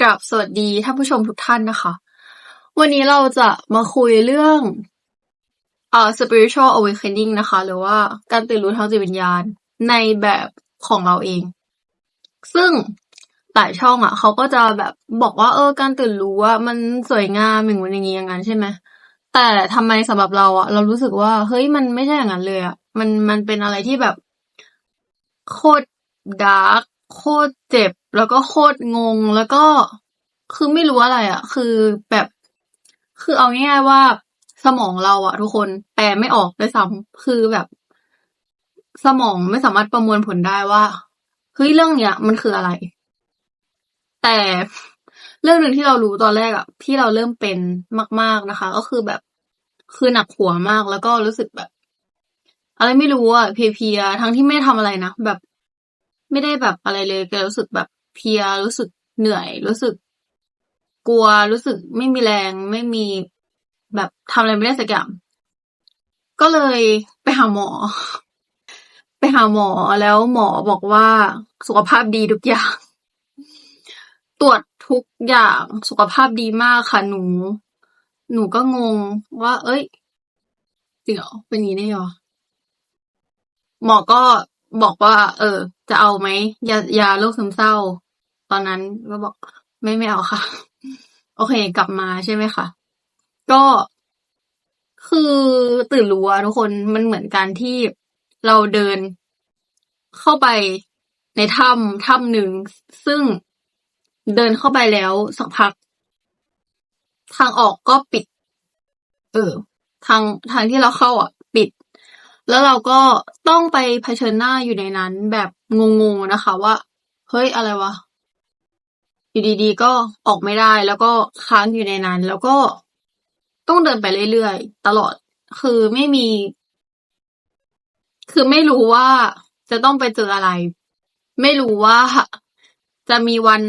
กราบสวัสดีท่านผู้ชมทุกท่านนะคะ วันนี้เราจะมาคุยเรื่องอ่อ spiritual awakening นะคะ หรือว่าการตื่นรู้ทางจิตวิญญาณในแบบของเราเอง ซึ่งหลายช่องอะเขาก็จะแบบบอกว่าเออการตื่นรู้อะมันสวยงามอย่างนู้นอย่างนี้อย่างนั้นใช่ไหมแต่ทำไมสำหรับเราอะเรารู้สึกว่าเฮ้ยมันไม่ใช่อย่างนั้นเลยอะมันมันเป็นอะไรที่แบบโคตรดาร์กโคตรเจ็บ แล้วก็โคตรงง แล้วก็ คือไม่รู้อะไรอะคือแบบ คือเอาง่ายๆว่าสมองเราอะทุกคนแปลไม่ออกด้วยซ้ำคือแบบ สมองไม่สามารถประมวลผลได้ว่าเฮ้ยเรื่องเนี้ยมันคืออะไร แต่เรื่องหนึ่งที่เรารู้ตอนแรกอะที่เราเริ่มเป็นมาก ๆนะคะ ก็คือแบบคือหนักหัวมากแล้วก็รู้สึกแบบ อะไรไม่รู้อะเพลียๆทั้งที่ไม่ได้ทำอะไรนะแบบ ไม่ได้แบบอะไรเลยแกรู้สึกแบบ เพลีย รู้สึกเหนื่อย รู้สึกกลัว รู้สึกไม่มีแรง ไม่มีแบบทำอะไรไม่ได้สักอย่าง ก็เลยไปหาหมอ ไปหาหมอแล้วหมอบอกว่าสุขภาพดีทุกอย่าง ตรวจทุกอย่างสุขภาพดีมากค่ะหนู หนูก็งงว่า เอ้ยจริงเหรอเป็นอย่างนี้ได้หรอหมอก็ บอกว่า เออ จะเอาไหมยายาโรคซึมเศร้า ตอนนั้นก็บอกไม่ไม่เอาค่ะ โอเค กลับมาใช่ไหมคะก็คือตื่นรู้อะทุกคนมันเหมือนการที่เราเดินเข้าไปในถ้ำถ้ำหนึ่ง ซึ่งเดินเข้าไปแล้วสักพัก ทางออกก็ปิด เออ ทางทางที่เราเข้าอะ แล้วเราก็ต้องไปเผชิญหน้าอยู่ในนั้นแบบงงๆนะคะว่า เฮ้ยอะไรวะ อยู่ดีๆ ก็ออกไม่ได้แล้วก็ค้างอยู่ในนั้น แล้วก็ต้องเดินไปเรื่อยๆ ตลอด คือไม่มี คือไม่รู้ว่าจะต้องไปเจออะไร ไม่รู้ว่าจะมีวัน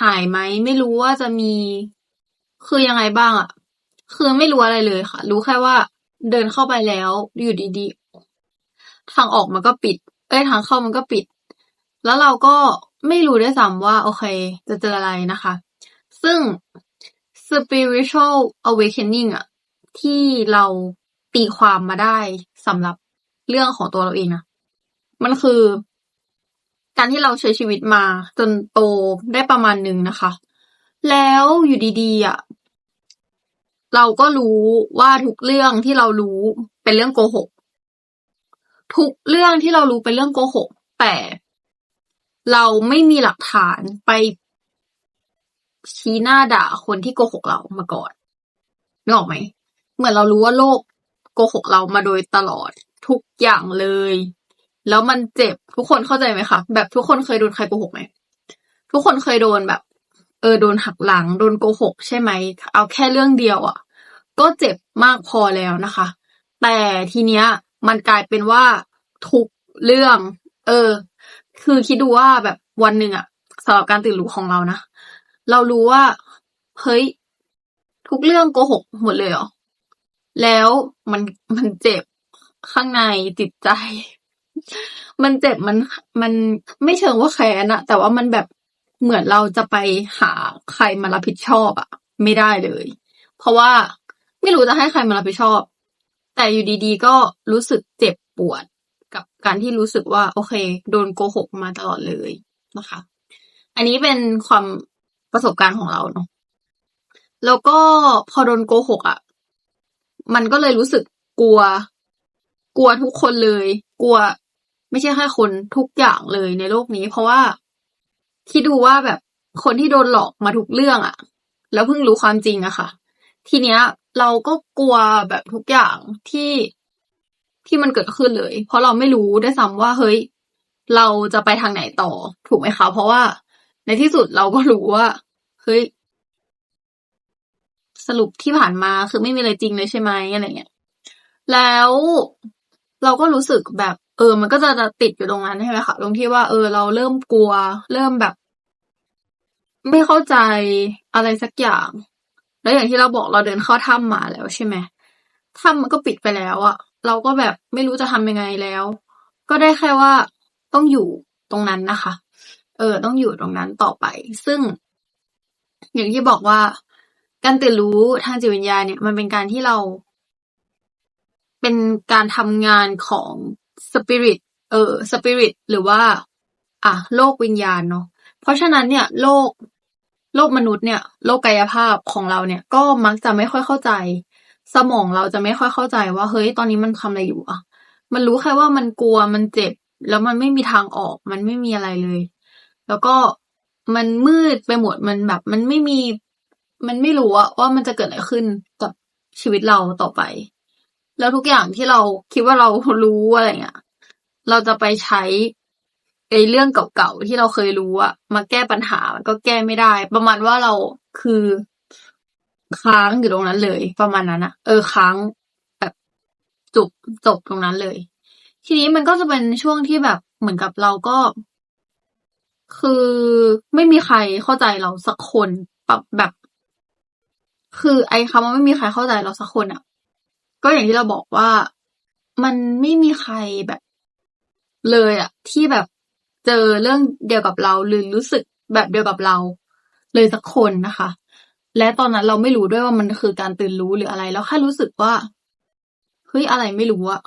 หายไหม ไม่รู้ว่าจะมี คือยังไงบ้างอะคือไม่รู้อะไรเลยค่ะ รู้แค่ว่า เดินเข้าไปแล้ว อยู่ดีๆ ทางออกมันก็ปิด เอ้ยทางเข้ามันก็ปิด แล้วเราก็ไม่รู้ด้วยซ้ำว่า โอเค จะเจออะไรนะคะ ซึ่ง spiritual awakening อะที่เราตีความมาได้สำหรับเรื่องของตัวเราเองนะมันคือ การที่เราใช้ชีวิตมาจนโตได้ประมาณหนึ่งนะคะ แล้วอยู่ดีๆอะ เราก็รู้ว่าทุกเรื่องที่เรารู้เป็นเรื่องโกหก ทุกเรื่องที่เรารู้เป็นเรื่องโกหก แต่เราไม่มีหลักฐานไปชี้หน้าด่าคนที่โกหกเรามาก่อนนึกออกไหม เหมือนเรารู้ว่าโลกโกหกเรามาโดยตลอดทุกอย่างเลย แล้วมันเจ็บทุกคนเข้าใจไหมคะ แบบทุกคนเคยโดนใครโกหกไหม ทุกคนเคยโดนแบบ เออโดนหักหลัง โดนโกหกใช่ไหม เอาแค่เรื่องเดียวอะ่ะ ก็เจ็บมากพอแล้วนะคะ แต่ทีเนี้ยมันกลายเป็นว่าทุกเรื่อง เออ คือคิดดูว่าแบบวันหนึ่งอะสำหรับการตื่นรู้ของเรานะ เรารู้ว่า เฮ้ย ทุกเรื่องโกหกหมดเลยเหรอ แล้วมันมันเจ็บข้างในจิตใจ มันเจ็บมันมันไม่เชิงว่าแค้นอะแต่ว่ามันแบบเหมือนเราจะไปหาใครมารับผิดชอบอะไม่ได้เลย เพราะว่า ไม่รู้จะให้ใครมารับผิดชอบ แต่อยู่ดีๆ ก็รู้สึกเจ็บปวดกับการที่รู้สึกว่า โอเค โดนโกหกมาตลอดเลยนะคะ อันนี้เป็นความประสบการณ์ของเราเนาะแล้วก็พอโดนโกหกอะ มันก็เลยรู้สึกกลัว กลัวทุกคนเลย กลัว ไม่ใช่แค่คนทุกอย่างเลยในโลกนี้ เพราะว่าคิดดูว่าแบบคนที่โดนหลอกมาทุกเรื่องอะ่ะ แล้วเพิ่งรู้ความจริงอะค่ะ ทีเนี้ย เราก็กลัวแบบทุกอย่างที่ที่มันเกิดขึ้นเลย เพราะเราไม่รู้ได้ซ้ำว่าเฮ้ย เราจะไปทางไหนต่อ ถูกไหมคะ เพราะว่าในที่สุดเราก็รู้ว่าเฮ้ยสรุปที่ผ่านมาคือไม่มีอะไรจริงเลยใช่ไหมอะไรเงี้ย แล้วเราก็รู้สึกแบบ เออ มันก็จะติดอยู่ตรงนั้นใช่ไหมคะตรงที่ว่า เออ เราเริ่มกลัว เริ่มแบบ ไม่เข้าใจอะไรสักอย่าง แล้วอย่างที่เราบอกเราเดินเข้าถ้ำมาแล้วใช่ไหมถ้ำมันก็ปิดไปแล้วอะเราก็แบบไม่รู้จะทำยังไงแล้ว ก็ได้แค่ว่าต้องอยู่ตรงนั้นนะคะ เออ ต้องอยู่ตรงนั้นต่อไป ซึ่ง อย่างที่บอกว่า การตื่นรู้ทางจิตวิญญาณเนี่ย มันเป็นการที่เรา เป็นการทำงานของสปิริตเออสปิริตหรือว่า อะ โลกวิญญาณเนาะเพราะฉะนั้นเนี่ย โลก โลกมนุษย์เนี่ย โลกกายภาพของเราเนี่ย ก็มักจะไม่ค่อยเข้าใจ สมองเราจะไม่ค่อยเข้าใจว่าเฮ้ยตอนนี้มันทำอะไรอยู่อะมันรู้แค่ว่ามันกลัวมันเจ็บ แล้วมันไม่มีทางออก มันไม่มีอะไรเลย แล้วก็มันมืดไปหมดมันแบบ มันไม่มี มันไม่รู้อะว่ามันจะเกิดอะไรขึ้นกับชีวิตเราต่อไป แล้วทุกอย่างที่เราคิดว่าเรารู้อะไรเงี้ยเราจะไปใช้ ไอ้เรื่องเก่าๆที่เราเคยรู้อะมาแก้ปัญหามันก็แก้ไม่ได้ ประมาณว่าเราคือ ค้างอยู่ตรงนั้นเลย ประมาณนั้นน่ะเออค้างแบบจบจบตรงนั้นเลย ทีนี้มันก็จะเป็นช่วงที่แบบเหมือนกับเราก็ คือไม่มีใครเข้าใจเราสักคนแบบแบบ คือไอ้คำว่าไม่มีใครเข้าใจเราสักคนอะก็อย่างที่เราบอกว่ามันไม่มีใครแบบเลยอะที่แบบ เจอเรื่องเดียวกับเราหรือรู้สึกแบบเดียวกับเรา เลยสักคนนะคะ และตอนนั้นเราไม่รู้ด้วยว่ามันคือการตื่นรู้หรืออะไรเราแค่รู้สึกว่าเฮ้ยอะไรไม่รู้อะ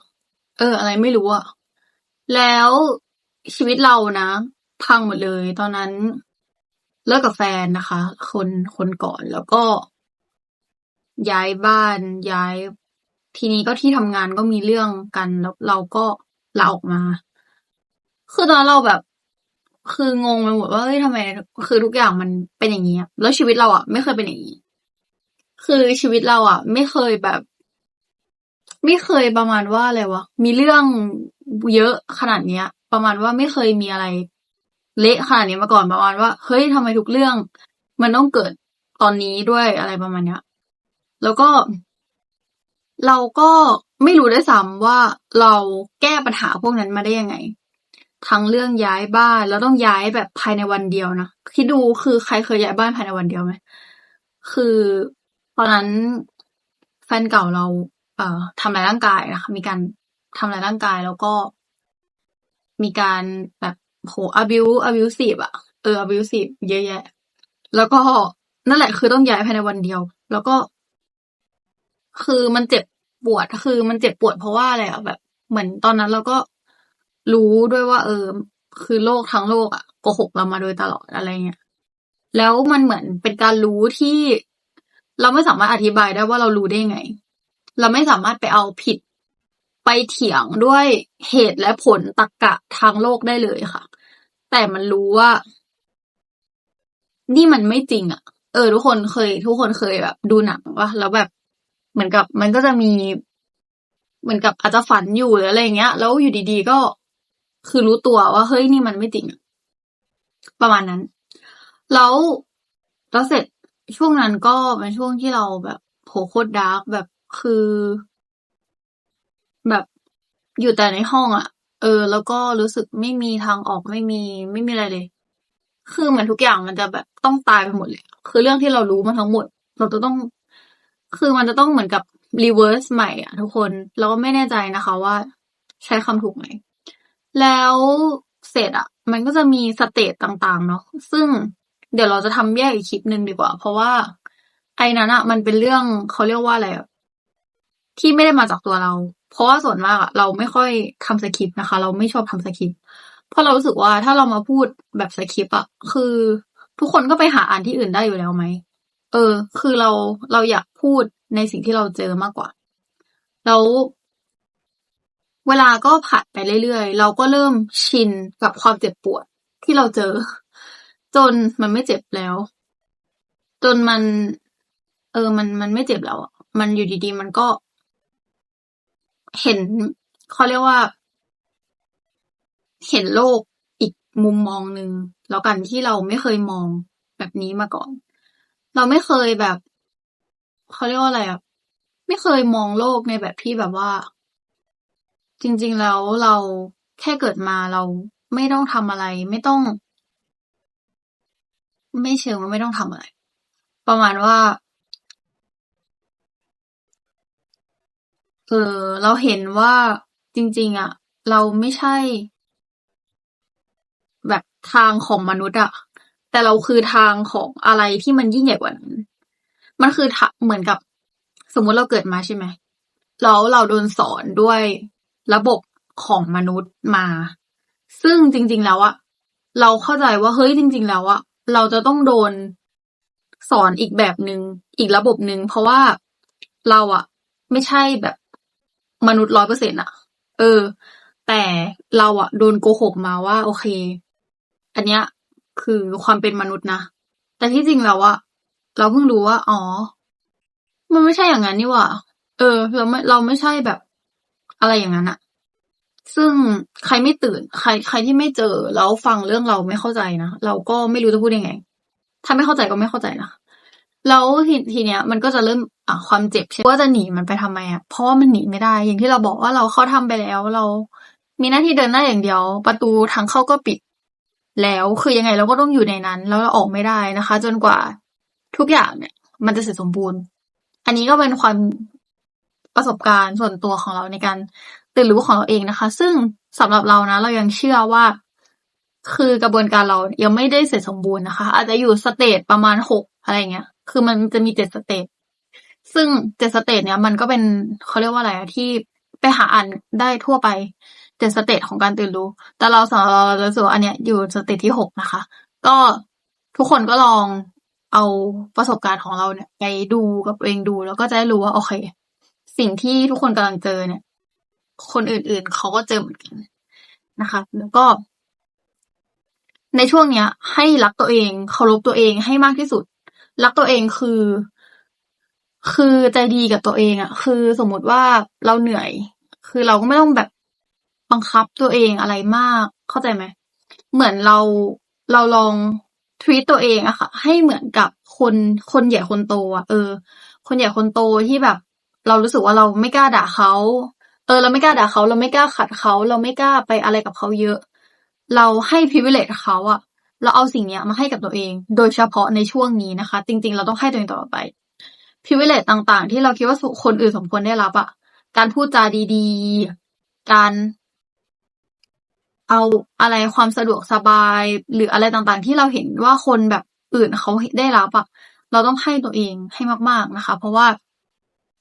เออ อะไรไม่รู้อะแล้วชีวิตเรานะพังหมดเลย ตอนนั้นเลิกกับแฟนนะคะ คนคนก่อนแล้วก็ ย้ายบ้านย้าย ทีนี้ก็ที่ทำงานก็มีเรื่องกันแล้วเราก็ลาออกมา คือตอนเราแบบ คืองงไปหมดว่าเฮ้ยทำไม คือทุกอย่างมันเป็นอย่างงี้แล้วชีวิตเราอะไม่เคยเป็นอย่างงี้คือชีวิตเราอะ ไม่เคยแบบ ไม่เคยประมาณว่าอะไรวะมีเรื่องเยอะขนาดเนี้ย ประมาณว่าไม่เคยมีอะไร เละขนาดนี้มาก่อนประมาณว่าเฮ้ยทำไมทุกเรื่อง มันต้องเกิดตอนนี้ด้วยอะไรประมาณเนี้ย แล้วก็ เราก็ไม่รู้ด้วยซ้ำว่าเราแก้ปัญหาพวกนั้นมาได้ยังไง ทั้งเรื่องย้ายบ้าน แล้วต้องย้ายแบบภายในวันเดียวนะ คิดดูคือใครเคยย้ายบ้านภายในวันเดียวไหม คือตอนนั้นแฟนเก่าเรา เอ่อทำร้ายร่างกายนะคะ มีการทำร้ายร่างกายแล้วก็ มีการแบบโอ้โฮ abuse abusive อะเออ abusive เยอะแยะ แล้วก็นั่นแหละคือต้องย้ายภายในวันเดียว แล้วก็ คือมันเจ็บปวด คือมันเจ็บปวดเพราะว่าอะไรอะแบบ เหมือนตอนนั้นเราก็ รู้ด้วยว่า เออ คือโลกทั้งโลกอะโกหกเรามาโดยตลอดอะไรเงี้ย แล้วมันเหมือนเป็นการรู้ที่ เราไม่สามารถอธิบายได้ว่าเรารู้ได้ไง เราไม่สามารถไปเอาผิดไปเถียงด้วยเหตุและผลตรรกะทางโลกได้เลยค่ะ แต่มันรู้ว่า นี่มันไม่จริงอะเออ ทุกคนเคย ทุกคนเคยแบบ ดูหนังเปล่า?แล้วแบบเหมือนกับมันก็จะมี เหมือนกับอาจจะฝันอยู่หรืออะไรเงี้ย แล้วอยู่ดีๆก็ คือรู้ตัวว่าเฮ้ยนี่มันไม่จริงอะประมาณนั้น แล้วแล้วเสร็จช่วงนั้นก็เป็นช่วงที่เราแบบโอ้โคตรดาร์กแบบคือ แบบอยู่แต่ในห้องอะเออ แล้วก็รู้สึกไม่มีทางออกไม่มี ไม่มีอะไรเลย คือเหมือนทุกอย่างมันจะแบบต้องตายไปหมดเลยคือเรื่องที่เรารู้มาทั้งหมด เราจะต้อง คือมันจะต้องเหมือนกับ reverse ใหม่อะทุกคน เราก็ไม่แน่ใจนะคะว่าใช้คำถูกไหม แล้วเสร็จอะมันก็จะมีสเตจต่างๆ เนาะซึ่งเดี๋ยวเราจะทำแยกอีกคลิปหนึ่งดีกว่า เพราะว่า ไอ้นั้นน่ะมันเป็นเรื่องเขาเรียกว่าอะไรที่ไม่ได้มาจากตัวเรา เพราะว่าส่วนมากอะเราไม่ค่อยทำสกริปต์นะคะ เราไม่ชอบทำสกริปต์เพราะเรารู้สึกว่าถ้าเรามาพูดแบบสกริปต์อะคือ ทุกคนก็ไปหาอ่านที่อื่นได้อยู่แล้วไหมเออ คือเราเราอยากพูดในสิ่งที่เราเจอมากกว่า แล้ว เวลาก็ผ่านไปเรื่อยๆ เราก็เริ่มชินกับความเจ็บปวดที่เราเจอ จนมันไม่เจ็บแล้ว จนมัน เออมันมันไม่เจ็บแล้วอะมันอยู่ดีๆ มันก็ เห็นเขาเรียกว่า เห็นโลกอีกมุมมองหนึ่งแล้วกันที่เราไม่เคยมองแบบนี้มาก่อน เราไม่เคยแบบเขาเรียกว่าอะไรอะไม่เคยมองโลกในแบบที่แบบว่า จริง ๆ แล้วเราแค่เกิดมาเราไม่ต้องทำอะไร ไม่ต้อง ไม่เชิงว่าไม่ต้องทำอะไร ประมาณว่า เออ เราเห็นว่าจริง ๆอะเราไม่ใช่ แบบทางของมนุษย์อะแต่แต่เราคือทางของอะไรที่มันยิ่งใหญ่กว่านั้น มันคือทะเหมือนกับ สมมุติเราเกิดมาใช่ไหมแล้วเราโดนสอนด้วย ระบบของมนุษย์มา ซึ่งจริง ๆ แล้วอะเราเข้าใจว่าเฮ้ยจริง ๆ แล้วอะเราจะต้องโดนสอนอีกแบบหนึ่งอีกระบบหนึ่งเพราะว่าเราอะไม่ใช่แบบมนุษย์ร้อยเปอร์เซ็นต์อะเออ แต่เราอะโดนโกหกมาว่า โอเค อันเนี้ยคือความเป็นมนุษย์นะ แต่ที่จริงแล้วอะเราเพิ่งรู้ว่า อ๋อ มันไม่ใช่อย่างนั้นนี่หว่า เออ เราไม่เราไม่ใช่แบบ อะไรอย่างนั้นอะซึ่งใครไม่ตื่น ใคร ใครที่ไม่เจอแล้วฟังเรื่องเราไม่เข้าใจนะเราก็ไม่รู้จะพูดยังไง ถ้าไม่เข้าใจก็ไม่เข้าใจนะแล้วทีทีเนี้ยมันก็จะเริ่มอะความเจ็บใช่ว่าจะหนีมันไปทำไมอะเพราะว่ามันหนีไม่ได้ อย่างที่เราบอกว่าเราเข้าทำไปแล้ว เรา มีหน้าที่เดินหน้าอย่างเดียว ประตูทางเข้าก็ปิด แล้วคือยังไงเราก็ต้องอยู่ในนั้น แล้วเราออกไม่ได้นะคะ จนกว่าทุกอย่างเนี่ย มันจะเสร็จสมบูรณ์ อันนี้ก็เป็นความ ประสบการณ์ส่วนตัวของเราในการตื่นรู้ของเราเองนะคะ ซึ่งสำหรับเรานะ เรายังเชื่อว่า คือกระบวนการเรายังไม่ได้เสร็จสมบูรณ์นะคะ อาจจะอยู่สเตจประมาณหกอะไรเงี้ย คือมันจะมีเจ็ดสเตจซึ่งเจ็ดสเตจเนี้ยมันก็เป็นเขาเรียกว่าอะไรที่ไปหาอ่านได้ทั่วไปเจ็ดสเตจของการตื่นรู้ แต่เราสำหรับเราเราสึกว่าอันเนี้ยอยู่สเตจที่หกนะคะ ก็ทุกคนก็ลองเอาประสบการณ์ของเราเนี่ยไปดูกับตัวเองดูแล้วก็จะได้รู้ว่าโอเค สิ่งที่ทุกคนกำลังเจอเนี่ย คนอื่นๆเขาก็เจอเหมือนกันนะคะ แล้วก็ ในช่วงเนี้ย ให้รักตัวเองเคารพตัวเองให้มากที่สุด รักตัวเองคือ คือใจดีกับตัวเองอะคือสมมติว่าเราเหนื่อย คือเราก็ไม่ต้องแบบบังคับตัวเองอะไรมาก เข้าใจไหมเหมือนเราเราลองทวีตตัวเองอะค่ะ ให้เหมือนกับคนคนใหญ่คนโตอะเออ คนใหญ่คนโตที่แบบ เรารู้สึกว่าเราไม่กล้าด่าเขา เออ เราไม่กล้าด่าเขา เราไม่กล้าขัดเขา เราไม่กล้าไปอะไรกับเขาเยอะ เราให้ privilege เขาอะเราเอาสิ่งเนี้ยมาให้กับตัวเอง โดยเฉพาะในช่วงนี้นะคะ จริง ๆ เราต้องให้ตัวเองตลอไป privilege ต่างๆ ที่เราคิดว่าคนอื่นสมควรได้รับอะการพูดจาดีๆ การเอาอะไรความสะดวกสบาย หรืออะไรต่างๆ ที่เราเห็นว่าคนแบบอื่นเขาได้รับอะเราต้องให้ตัวเองให้มาก ๆนะคะ เพราะว่า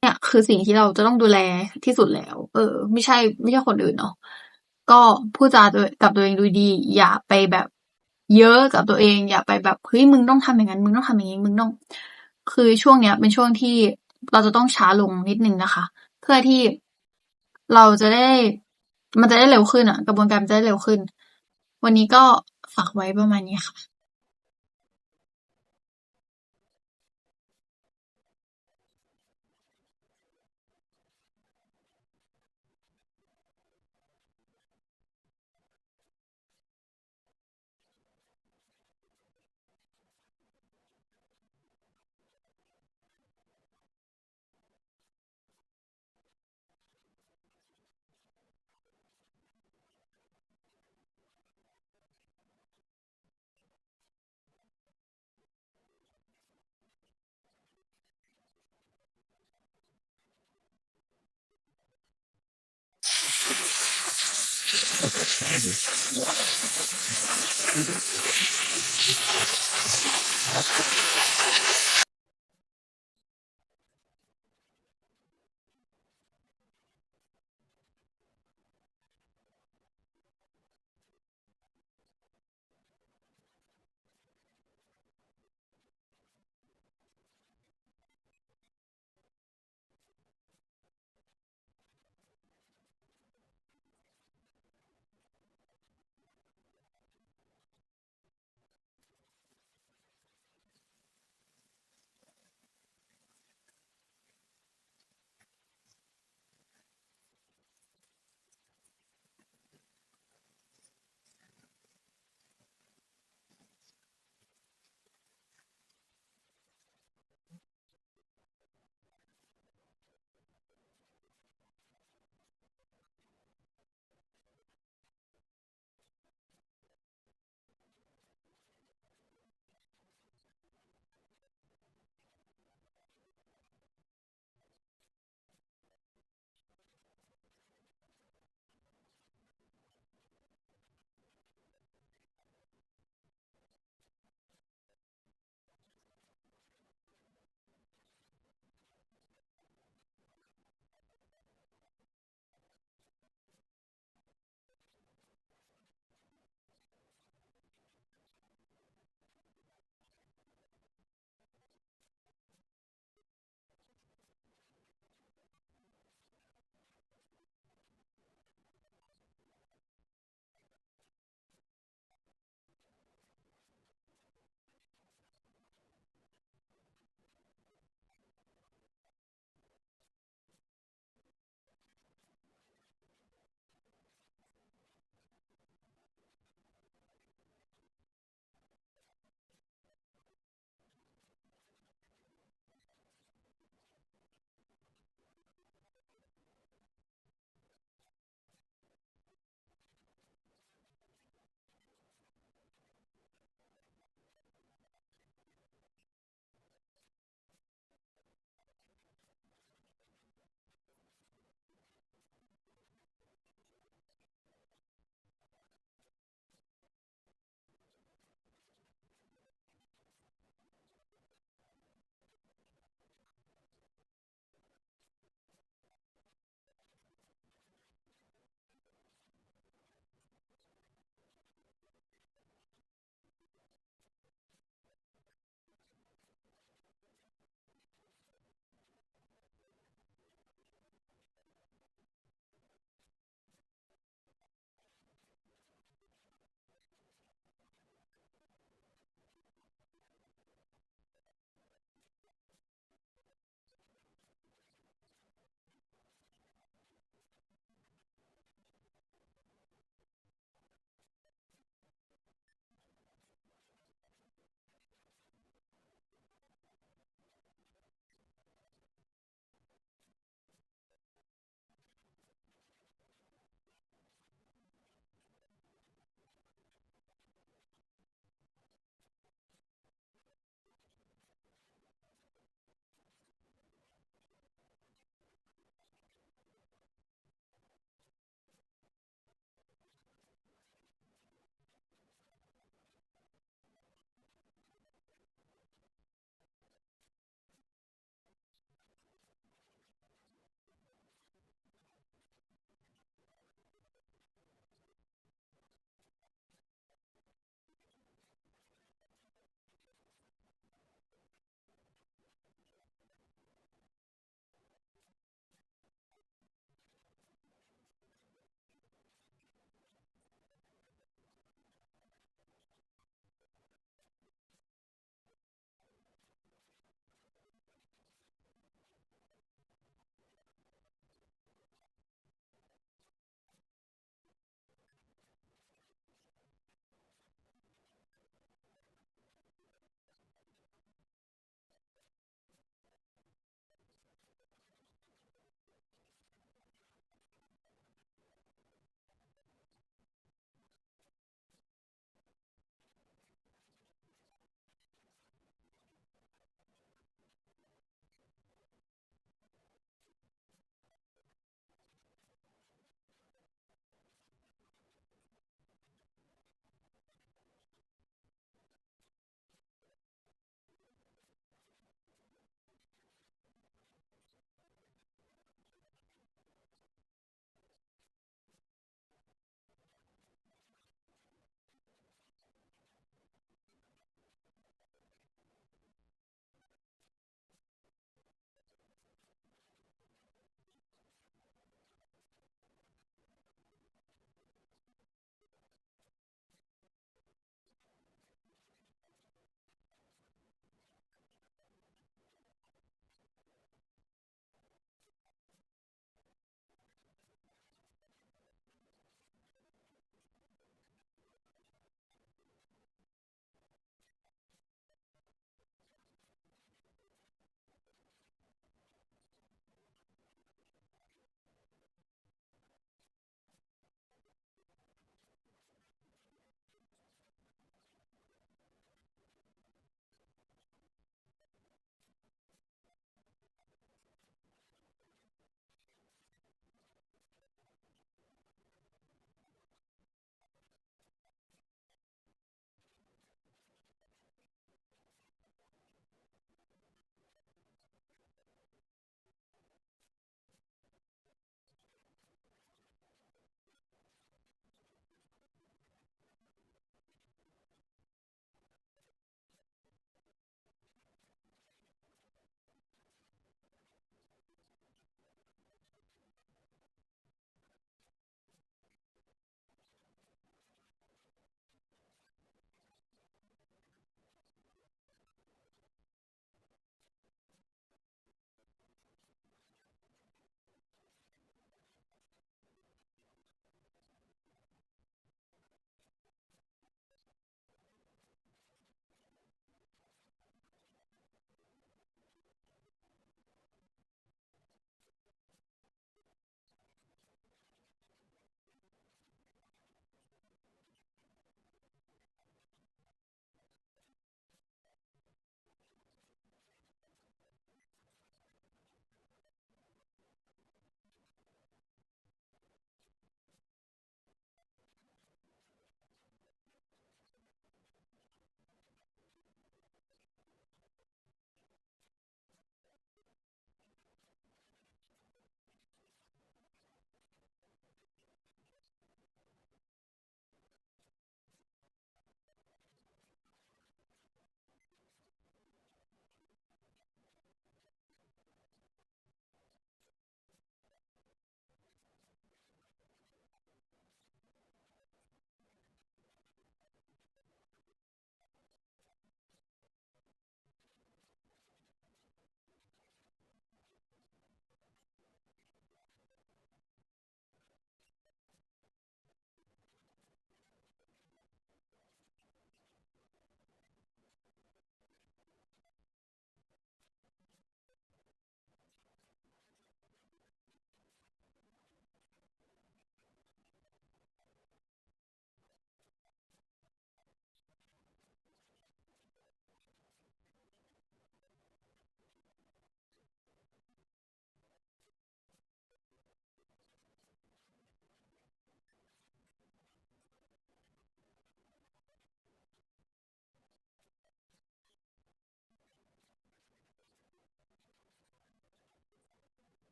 เนี่ยคือสิ่งที่เราจะต้องดูแลที่สุดแล้ว เออ ไม่ใช่ ไม่ใช่คนอื่นเนาะ ก็พูดจาตัวกับตัวเองดูดี อย่าไปแบบเยอะกับตัวเอง อย่าไปแบบเฮ้ยมึงต้องทำอย่างนั้น มึงต้องทำอย่างนี้ มึงต้อง คือช่วงเนี้ย เป็นช่วงที่เราจะต้องช้าลงนิดนึงนะคะ เพื่อที่เราจะได้ มันจะได้เร็วขึ้นอะกระบวนการจะได้เร็วขึ้น วันนี้ก็ฝากไว้ประมาณนี้ค่ะ